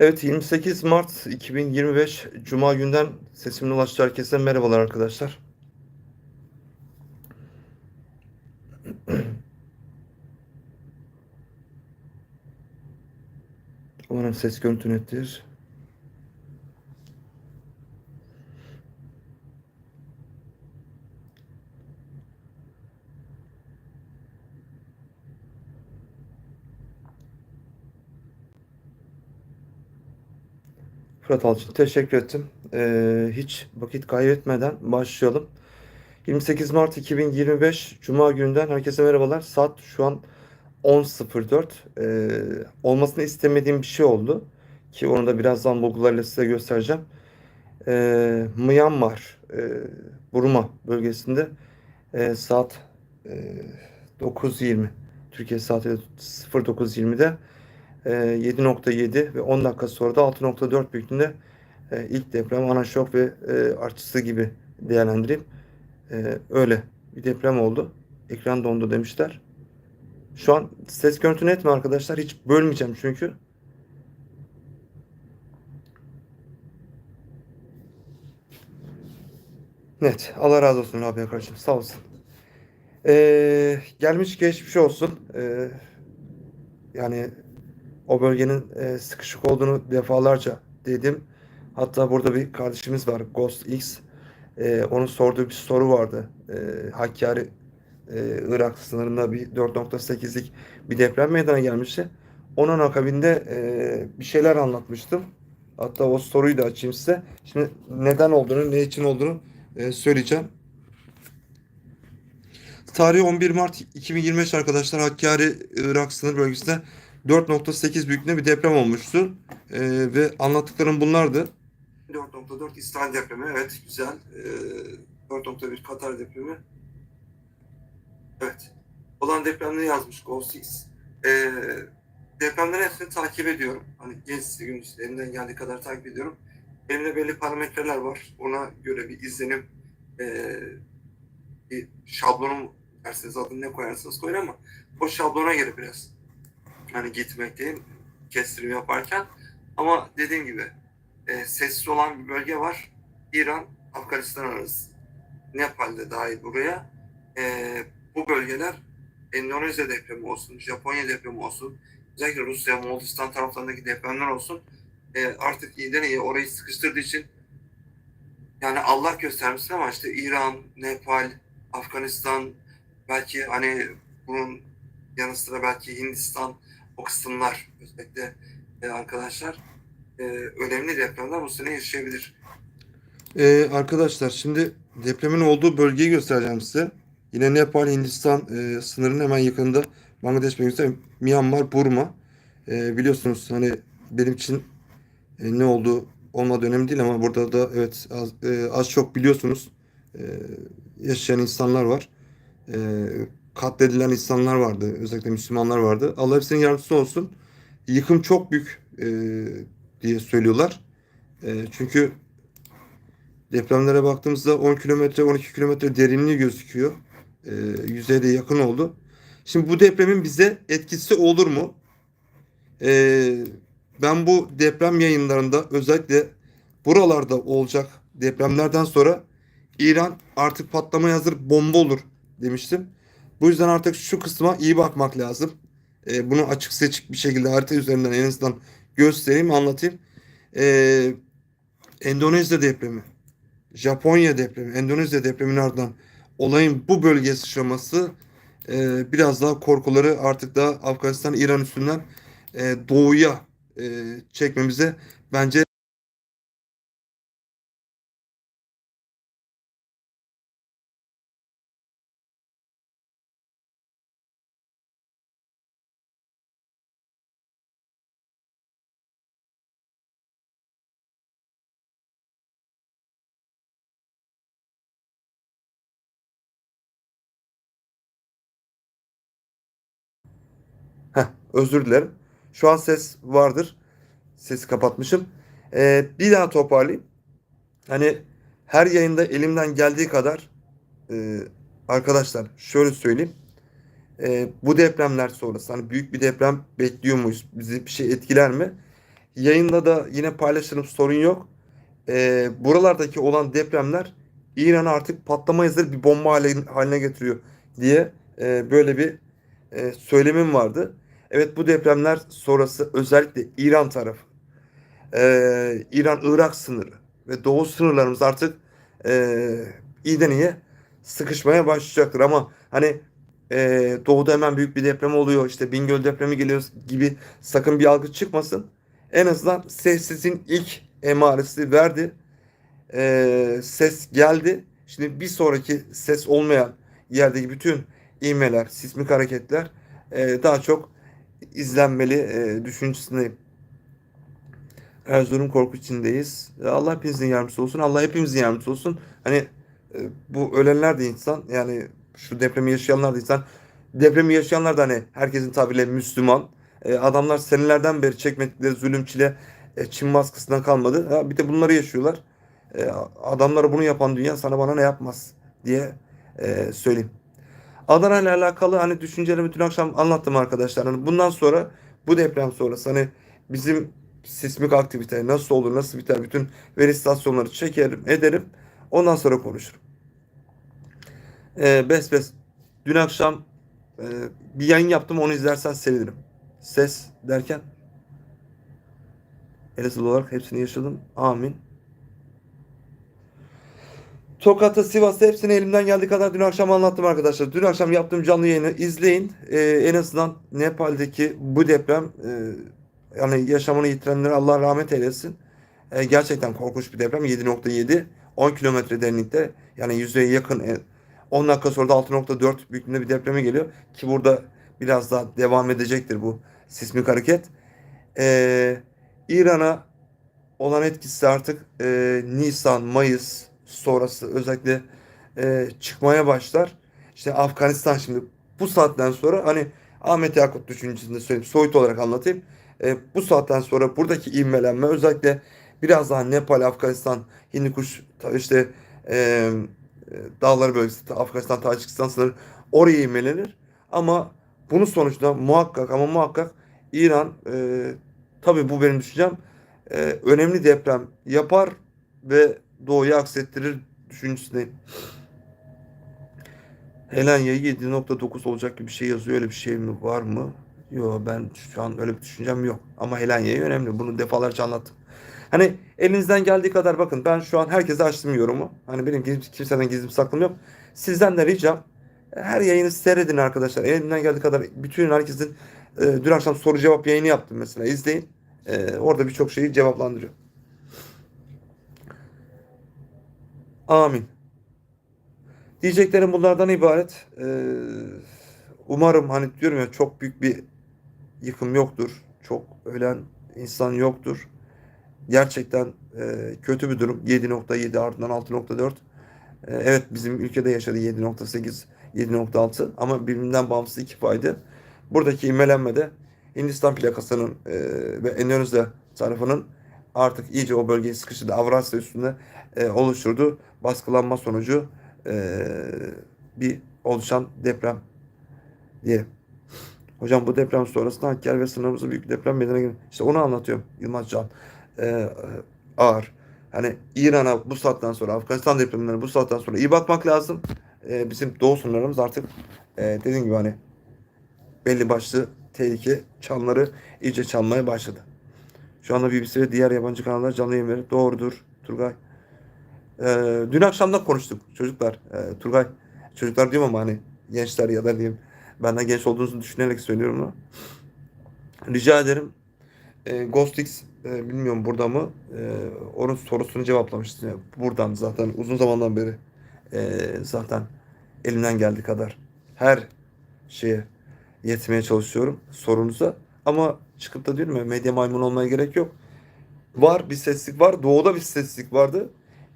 Evet 28 Mart 2025 Cuma günden sesimin ulaştığı herkese merhabalar arkadaşlar. Umarım ses görüntü nettir. Fırat Alçın teşekkür ettim. Ee, hiç vakit kaybetmeden başlayalım. 28 Mart 2025 Cuma gününden herkese merhabalar. Saat şu an 10.04. Ee, olmasını istemediğim bir şey oldu. Ki onu da birazdan bulgularıyla size göstereceğim. Ee, Myanmar, e, Burma bölgesinde e, saat e, 9.20 Türkiye saati 09.20'de e, 7.7 ve 10 dakika sonra da 6.4 büyüklüğünde e, ilk deprem ana şok ve e, artçısı gibi değerlendireyim. E, öyle bir deprem oldu. Ekran dondu demişler. Şu an ses görüntü net mi arkadaşlar? Hiç bölmeyeceğim çünkü. Net. Allah razı olsun abi kardeşim. Sağ olsun. Ee, gelmiş geçmiş olsun. Ee, yani o bölgenin e, sıkışık olduğunu defalarca dedim. Hatta burada bir kardeşimiz var Ghost X. E, onun sorduğu bir soru vardı. E, Hakkari e, Irak sınırında bir 4.8'lik bir deprem meydana gelmişti. Onun akabinde e, bir şeyler anlatmıştım. Hatta o soruyu da açayım size. Şimdi neden olduğunu, ne için olduğunu e, söyleyeceğim. Tarih 11 Mart 2025 arkadaşlar Hakkari Irak sınır bölgesinde 4.8 büyüklüğünde bir deprem olmuştu. Ee, ve anlattıklarım bunlardı. 4.4 İsrail depremi evet güzel. Ee, 4.1 Katar depremi. Evet. Olan depremleri yazmış Ghost X. Ee, depremleri hepsini takip ediyorum. Hani gecesi gündüzü elimden geldiği kadar takip ediyorum. Elimde belli parametreler var. Ona göre bir izlenim ee, bir şablonum derseniz adını ne koyarsanız koyun ama o şablona göre biraz hani gitmekteyim kestirim yaparken. Ama dediğim gibi e, sessiz olan bir bölge var. İran, Afganistan arası. Nepal'de dahil buraya. E, bu bölgeler Endonezya depremi olsun, Japonya depremi olsun, özellikle Rusya, Moğolistan taraflarındaki depremler olsun. E, artık iyiden iyi orayı sıkıştırdığı için yani Allah göstermesin ama işte İran, Nepal, Afganistan, belki hani bunun yanı sıra belki Hindistan, o kısımlar özellikle e, arkadaşlar e, önemli depremler bu sene yaşayabilir. Ee, arkadaşlar şimdi depremin olduğu bölgeyi göstereceğim size. Yine Nepal, Hindistan e, sınırının hemen yakınında Bangladeş bölgesinde Myanmar, Burma. E, biliyorsunuz hani benim için e, ne oldu olmadığı önemli değil ama burada da evet az, e, az çok biliyorsunuz e, yaşayan insanlar var. E, katledilen insanlar vardı. Özellikle Müslümanlar vardı. Allah hepsinin yardımcısı olsun. Yıkım çok büyük e, diye söylüyorlar. E, çünkü depremlere baktığımızda 10 kilometre 12 kilometre derinliği gözüküyor. E, yüzeyde yakın oldu. Şimdi bu depremin bize etkisi olur mu? E, ben bu deprem yayınlarında özellikle buralarda olacak depremlerden sonra İran artık patlamaya hazır bomba olur demiştim. Bu yüzden artık şu kısma iyi bakmak lazım. E, bunu açık seçik bir şekilde harita üzerinden en azından göstereyim, anlatayım. E, Endonezya depremi, Japonya depremi, Endonezya depreminin ardından olayın bu bölgeye sıçraması e, biraz daha korkuları artık da Afganistan, İran üstünden e, doğuya e, çekmemize bence özür dilerim. Şu an ses vardır. Sesi kapatmışım. Ee, bir daha toparlayayım. Hani her yayında elimden geldiği kadar e, arkadaşlar şöyle söyleyeyim. E, bu depremler sonrası hani büyük bir deprem bekliyor muyuz? Bizi bir şey etkiler mi? yayında da yine paylaşırım sorun yok. Ee, buralardaki olan depremler İran'ı artık patlama hazır bir bomba hale- haline getiriyor diye e, böyle bir e, söylemim vardı. Evet bu depremler sonrası özellikle İran tarafı, e, İran-Irak sınırı ve doğu sınırlarımız artık e, iyiden iyiye sıkışmaya başlayacaktır. Ama hani e, doğuda hemen büyük bir deprem oluyor işte Bingöl depremi geliyor gibi sakın bir algı çıkmasın. En azından sessizin ilk emaresi verdi. E, ses geldi. Şimdi bir sonraki ses olmayan yerdeki bütün ivmeler, sismik hareketler e, daha çok izlenmeli e, düşüncesindeyim. Erzurum korku içindeyiz. E, Allah hepinizin yardımcısı olsun. Allah hepimizin yardımcısı olsun. Hani e, bu ölenler de insan. Yani şu depremi yaşayanlar da insan. Depremi yaşayanlar da hani herkesin tabiriyle Müslüman. E, adamlar senelerden beri çekmedikleri zulüm çile e, Çin baskısından kalmadı. Ha, bir de bunları yaşıyorlar. E, adamlara bunu yapan dünya sana bana ne yapmaz diye e, söyleyeyim. Adana ile alakalı hani düşüncelerimi dün akşam anlattım arkadaşlar. Hani bundan sonra bu deprem sonrası hani bizim sismik aktivite nasıl olur nasıl biter bütün veri istasyonları çekerim ederim. Ondan sonra konuşurum. Ee, bes bes. Dün akşam e, bir yayın yaptım onu izlersen sevinirim. Ses derken Elazığlı olarak hepsini yaşadım. Amin. Tokat'ta, Sivas'ta hepsini elimden geldiği kadar dün akşam anlattım arkadaşlar. Dün akşam yaptığım canlı yayını izleyin. Ee, en azından Nepal'deki bu deprem e, yani yaşamını yitirenlere Allah rahmet eylesin. Ee, gerçekten korkunç bir deprem. 7.7 10 kilometre derinlikte yani yüzeye yakın e, 10 dakika sonra da 6.4 büyüklüğünde bir depreme geliyor. Ki burada biraz daha devam edecektir bu sismik hareket. Ee, İran'a olan etkisi artık e, Nisan, Mayıs sonrası özellikle e, çıkmaya başlar. İşte Afganistan şimdi bu saatten sonra hani Ahmet Yakut düşüncesinde söyleyeyim soyut olarak anlatayım. E, bu saatten sonra buradaki ivmelenme özellikle biraz daha Nepal, Afganistan, Hindikuş işte e, e, dağları bölgesi, ta- Afganistan, Tacikistan sınırı oraya ivmelenir. Ama bunun sonucunda muhakkak ama muhakkak İran e, tabii bu benim düşüncem e, önemli deprem yapar ve doğuya aksettirir düşüncesindeyim. Helenya 7.9 olacak gibi bir şey yazıyor. Öyle bir şey mi var mı? Yok ben şu an öyle bir düşüncem yok. Ama Helenya'yı önemli. Bunu defalarca anlattım. Hani elinizden geldiği kadar bakın ben şu an herkese açtım yorumu. Hani benim kimseden gizlim saklım yok. Sizden de ricam her yayını seyredin arkadaşlar. Elimden geldiği kadar bütün herkesin e, dün akşam soru cevap yayını yaptım mesela. İzleyin. E, orada birçok şeyi cevaplandırıyor. Amin. Diyeceklerim bunlardan ibaret. Ee, umarım hani diyorum ya çok büyük bir yıkım yoktur. Çok ölen insan yoktur. Gerçekten e, kötü bir durum. 7.7 ardından 6.4. E, evet bizim ülkede yaşadı 7.8, 7.6 ama birbirinden bağımsız iki faydı. Buradaki imelenmede Hindistan plakasının e, ve Endonezya tarafının artık iyice o bölgeyi sıkıştırdı. Avrasya üstünde e, oluşturdu. Baskılanma sonucu e, bir oluşan deprem diye. Hocam bu deprem sonrasında Hakkari ve sınırımızda büyük deprem meydana geldi. İşte onu anlatıyorum Yılmaz Can. E, ağır. Hani İran'a bu saatten sonra Afganistan depremlerine bu saatten sonra iyi bakmak lazım. E, bizim doğu sınırlarımız artık e, dediğim gibi hani belli başlı tehlike çanları iyice çalmaya başladı. Şu anda BBC ve diğer yabancı kanallar canlı yayın verir. Doğrudur Turgay. Ee, dün akşam da konuştuk çocuklar. Ee, Turgay. Çocuklar diyorum ama hani gençler ya da diyeyim. Benden genç olduğunuzu düşünerek söylüyorum ama. Rica ederim. Ee, Ghost X e, bilmiyorum burada mı? Ee, onun sorusunu cevaplamıştı. Yani buradan zaten uzun zamandan beri e, zaten elimden geldiği kadar her şeye yetmeye çalışıyorum sorunuza. Ama çıkıp da diyorum ya medya maymun olmaya gerek yok. Var bir seslik var. Doğuda bir seslik vardı.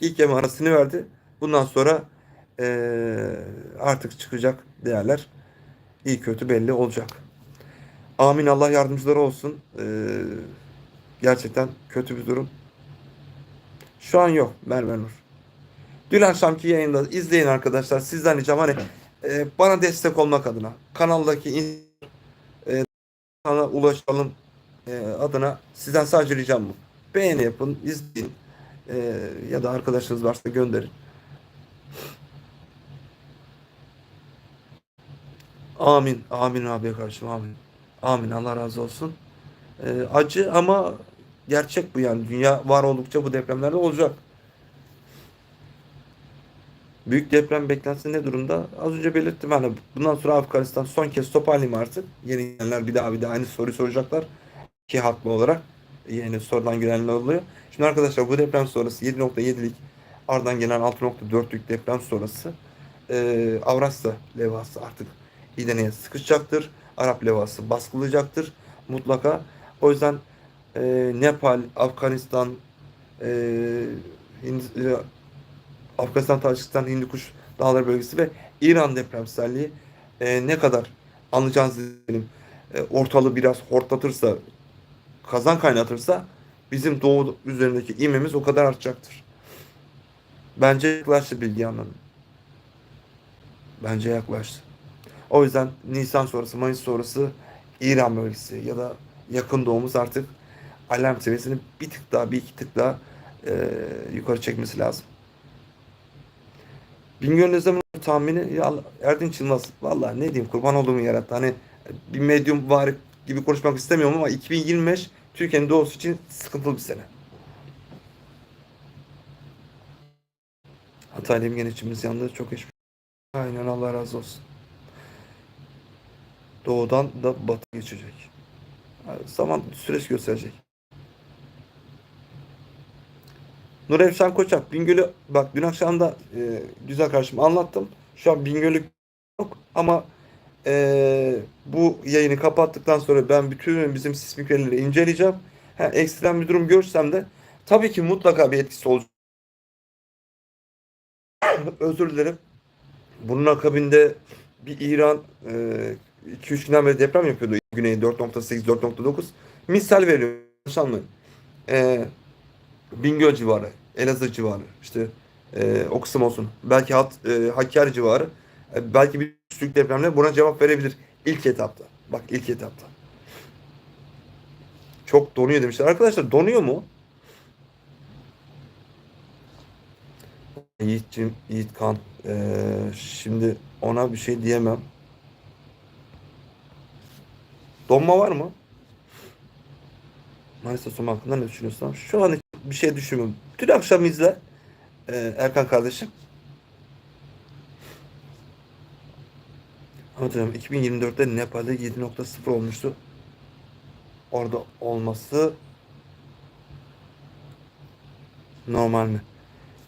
İlk emarasını verdi. Bundan sonra eee, artık çıkacak değerler iyi kötü belli olacak. Amin Allah yardımcıları olsun. Eee, gerçekten kötü bir durum. Şu an yok Merve Nur. Dün akşamki yayında izleyin arkadaşlar. Sizden ricam hani e, bana destek olmak adına kanaldaki in- e, ulaşalım e, adına sizden sadece ricam bu. Beğeni yapın, izleyin. E, ya da arkadaşınız varsa gönderin. Amin. Amin abi kardeşim. Amin. Amin. Allah razı olsun. E, acı ama gerçek bu yani. Dünya var oldukça bu depremlerde olacak. Büyük deprem beklentisi ne durumda? Az önce belirttim hani bundan sonra Afganistan son kez toparlayayım artık. Yeni gelenler bir daha bir daha aynı soruyu soracaklar. Ki haklı olarak yeni sorudan gelenler oluyor. Şimdi arkadaşlar bu deprem sonrası 7.7'lik ardından gelen 6.4'lük deprem sonrası e, Avrasya levhası artık İğne'ye sıkışacaktır. Arap levhası baskılayacaktır mutlaka. O yüzden e, Nepal, Afganistan, e, Hind- e, Afganistan, Tacikistan, Hindukuş Dağları bölgesi ve İran depremselliği e, ne kadar anlayacağınız diyelim e, ortalığı biraz hortlatırsa, kazan kaynatırsa bizim doğu üzerindeki ivmemiz o kadar artacaktır. Bence yaklaştı bilgi anlamı. Bence yaklaştı. O yüzden Nisan sonrası, Mayıs sonrası İran bölgesi ya da yakın doğumuz artık alarm seviyesini bir tık daha, bir iki tık daha e, yukarı çekmesi lazım. Bingöl zaman tahmini ya Erdinç Yılmaz vallahi ne diyeyim kurban olduğumu yarattı. Hani bir medyum var gibi konuşmak istemiyorum ama 2025 Türkiye'nin doğusu için sıkıntılı bir sene. Hatay'la Emgen içimiz yandı. Çok geçmiş. Aynen Allah razı olsun. Doğudan da batı geçecek. Zaman süreç gösterecek. Nur Efşan Koçak, Bingöl'ü bak dün akşam da e, güzel karşıma anlattım. Şu an Bingöl'ü yok ama e, bu yayını kapattıktan sonra ben bütün bizim sismik verileri inceleyeceğim. Ha, ekstrem bir durum görsem de tabii ki mutlaka bir etkisi olacak. Özür dilerim. Bunun akabinde bir İran 2-3 günden beri deprem yapıyordu. Güney 4.8, 4.9. Misal yanlış anlayın. E, Bingöl civarı, Elazığ civarı, işte e, o kısım olsun. Belki Hat, e, Hakkari civarı. E, belki bir küçük depremle buna cevap verebilir ilk etapta. Bak ilk etapta. Çok donuyor demişler. Arkadaşlar donuyor mu? Yiğit'cim, Yiğit Kan. e, şimdi ona bir şey diyemem. Donma var mı? Manisa Soma hakkında ne düşünüyorsun? Şu an bir şey düşünmüyorum. Dün akşam izle. Ee, Erkan kardeşim. Hatırlıyorum 2024'te Nepal'de 7.0 olmuştu. Orada olması normal mi?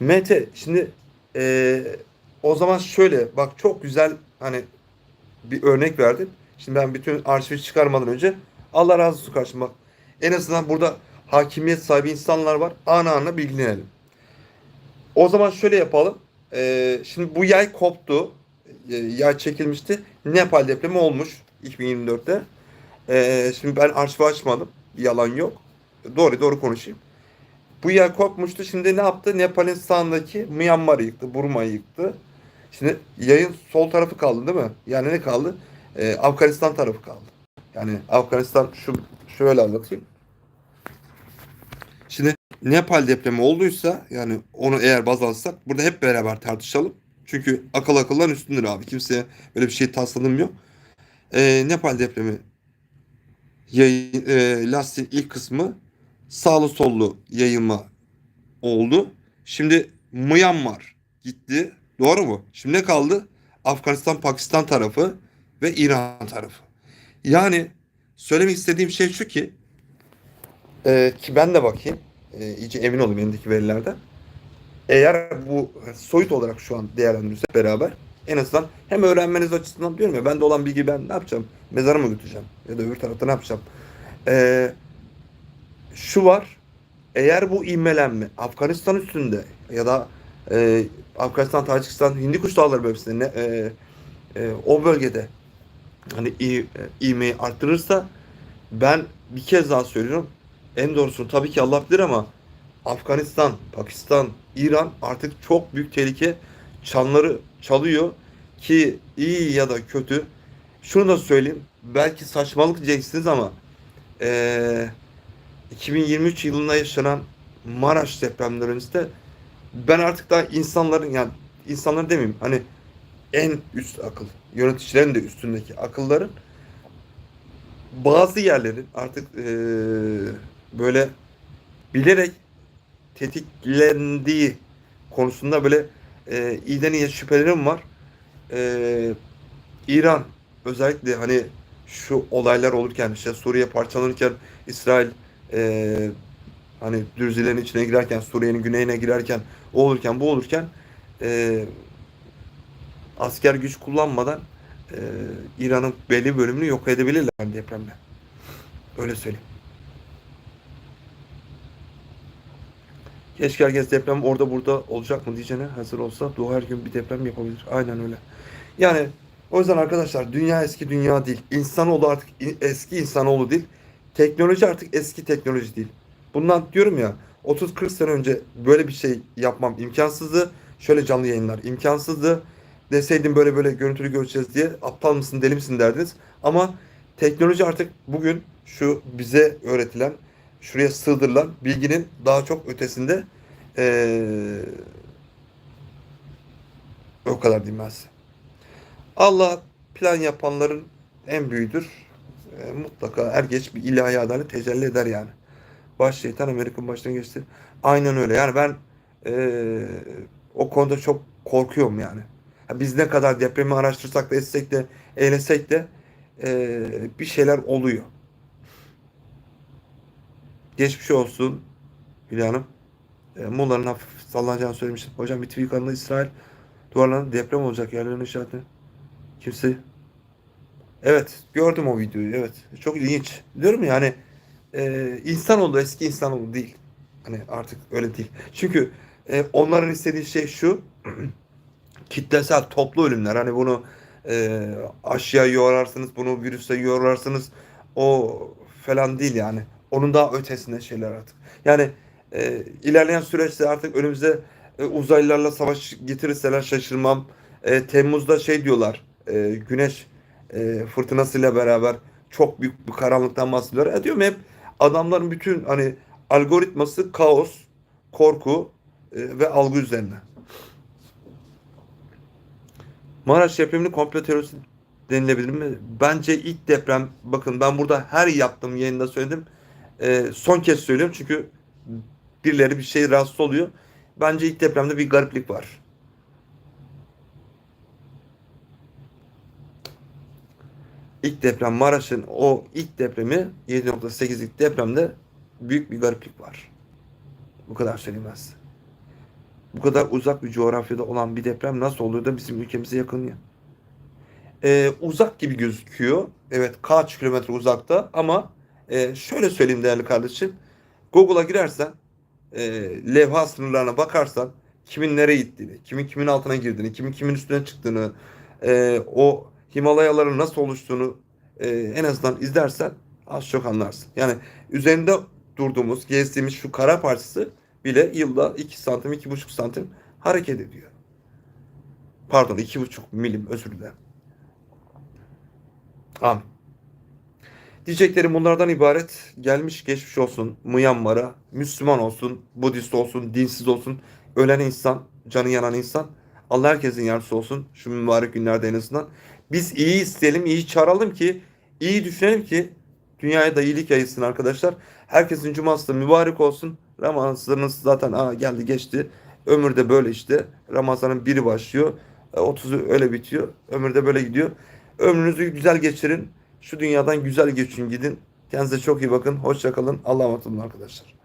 Mete şimdi ee, o zaman şöyle bak çok güzel hani bir örnek verdin. Şimdi ben bütün arşivi çıkarmadan önce Allah razı olsun karşıma. En azından burada hakimiyet sahibi insanlar var. Ana ana bilgilenelim. O zaman şöyle yapalım. Ee, şimdi bu yay koptu. Ee, yay çekilmişti. Nepal depremi olmuş 2024'te. Ee, şimdi ben arşivi açmadım. Yalan yok. Doğru doğru konuşayım. Bu yay kopmuştu. Şimdi ne yaptı? Nepal'in sağındaki Myanmar'ı yıktı. Burma'yı yıktı. Şimdi yayın sol tarafı kaldı değil mi? Yani ne kaldı? Ee, Afganistan tarafı kaldı. Yani Afganistan şu şöyle anlatayım. Şimdi Nepal depremi olduysa yani onu eğer baz alırsak burada hep beraber tartışalım. Çünkü akıl akıldan üstündür abi. Kimseye böyle bir şey tasladım yok. Ee, Nepal depremi yayın, e, lastiğin ilk kısmı sağlı sollu yayılma oldu. Şimdi Myanmar gitti. Doğru mu? Şimdi ne kaldı? Afganistan, Pakistan tarafı ve İran tarafı. Yani söylemek istediğim şey şu ki e, ki ben de bakayım. E, iyice emin olayım elimdeki verilerden. Eğer bu soyut olarak şu an değerlendirirsek beraber en azından hem öğrenmeniz açısından diyorum ya bende olan bilgi ben ne yapacağım? Mezara mı götüreceğim? Ya da öbür tarafta ne yapacağım? E, şu var. Eğer bu ivmelenme Afganistan üstünde ya da e, Afganistan, Tacikistan, Hindikuş Dağları bölgesinde e, e, o bölgede hani i- e, arttırırsa ben bir kez daha söylüyorum. En doğrusunu tabii ki Allah bilir ama Afganistan, Pakistan, İran artık çok büyük tehlike çanları çalıyor ki iyi ya da kötü. Şunu da söyleyeyim. Belki saçmalık diyeceksiniz ama Ee, 2023 yılında yaşanan Maraş depremlerinde ben artık daha insanların yani insanların demeyeyim hani en üst akıl yöneticilerin de üstündeki akılların bazı yerlerin artık eee, böyle bilerek tetiklendiği konusunda böyle eee iyiden iyiye şüphelerim var. Eee, İran özellikle hani şu olaylar olurken işte Suriye parçalanırken İsrail eee, hani dürzilerin içine girerken Suriye'nin güneyine girerken o olurken bu olurken eee, asker güç kullanmadan eee, İran'ın belli bölümünü yok edebilirler depremle. Öyle söyleyeyim. Keşke herkes deprem orada burada olacak mı diyeceğine hazır olsa Doğu her gün bir deprem yapabilir. Aynen öyle. Yani o yüzden arkadaşlar dünya eski dünya değil. İnsanoğlu artık eski insanoğlu değil. Teknoloji artık eski teknoloji değil. Bundan diyorum ya 30-40 sene önce böyle bir şey yapmam imkansızdı. Şöyle canlı yayınlar imkansızdı. Deseydim böyle böyle görüntülü göreceğiz diye aptal mısın deli misin derdiniz. Ama teknoloji artık bugün şu bize öğretilen şuraya sığdırılan bilginin daha çok ötesinde eee, o kadar size. Allah plan yapanların en büyüğüdür. E, mutlaka er geç bir ilahi adalet tecelli eder yani. Baş şeytan Amerika'nın başına geçti. Aynen öyle. Yani ben e, o konuda çok korkuyorum yani. Ha, Biz ne kadar depremi araştırsak da etsek de eylesek de e, bir şeyler oluyor. Geçmiş olsun Hülya Hanım. E, Muğla'nın hafif sallanacağını söylemiştim. Hocam bir tweet kanalında İsrail duvarlarında deprem olacak yerlerin işareti. Kimse. Evet gördüm o videoyu evet. Çok ilginç. Diyorum ya hani e, insanoğlu eski insanoğlu değil. Hani artık öyle değil. Çünkü e, onların istediği şey şu kitlesel toplu ölümler. Hani bunu e, aşıya yorarsınız, bunu virüse yorarsınız. O falan değil yani. Onun daha ötesinde şeyler artık. Yani e, ilerleyen süreçte artık önümüze e, uzaylılarla savaş getirirseler şaşırmam. E, Temmuz'da şey diyorlar. e, güneş e, fırtınasıyla beraber çok büyük bir karanlıktan bahsediyorlar. E, diyorum hep adamların bütün hani algoritması kaos, korku e, ve algı üzerine. Maraş depremini komplo teorisi denilebilir mi? Bence ilk deprem bakın ben burada her yaptığım yayında söyledim. E, son kez söylüyorum çünkü birileri bir şey rahatsız oluyor. Bence ilk depremde bir gariplik var. İlk deprem Maraş'ın o ilk depremi 7.8'lik depremde büyük bir gariplik var. Bu kadar size. Bu kadar uzak bir coğrafyada olan bir deprem nasıl oluyor da bizim ülkemize yakın ya? Ee, uzak gibi gözüküyor. Evet kaç kilometre uzakta ama e, şöyle söyleyeyim değerli kardeşim. Google'a girersen e, levha sınırlarına bakarsan kimin nereye gittiğini, kimin kimin altına girdiğini, kimin kimin üstüne çıktığını, e, o Himalayaların nasıl oluştuğunu e, en azından izlersen az çok anlarsın. Yani üzerinde durduğumuz, gezdiğimiz şu kara parçası bile yılda 2 santim, 2,5 santim hareket ediyor. Pardon 2,5 milim özür dilerim. Amin. Diyeceklerim bunlardan ibaret. Gelmiş geçmiş olsun Myanmar'a. Müslüman olsun, Budist olsun, dinsiz olsun. Ölen insan, canı yanan insan. Allah herkesin yardımcısı olsun. Şu mübarek günlerde en azından. Biz iyi isteyelim, iyi çağıralım ki, iyi düşünelim ki dünyaya da iyilik yayılsın arkadaşlar. Herkesin cuması da mübarek olsun. Ramazanınız zaten aa, geldi geçti. Ömürde böyle işte. Ramazanın biri başlıyor. e, 30'u öyle bitiyor. Ömürde böyle gidiyor. Ömrünüzü güzel geçirin. Şu dünyadan güzel geçin gidin. Kendinize çok iyi bakın. Hoşça kalın. Allah'a emanet olun arkadaşlar.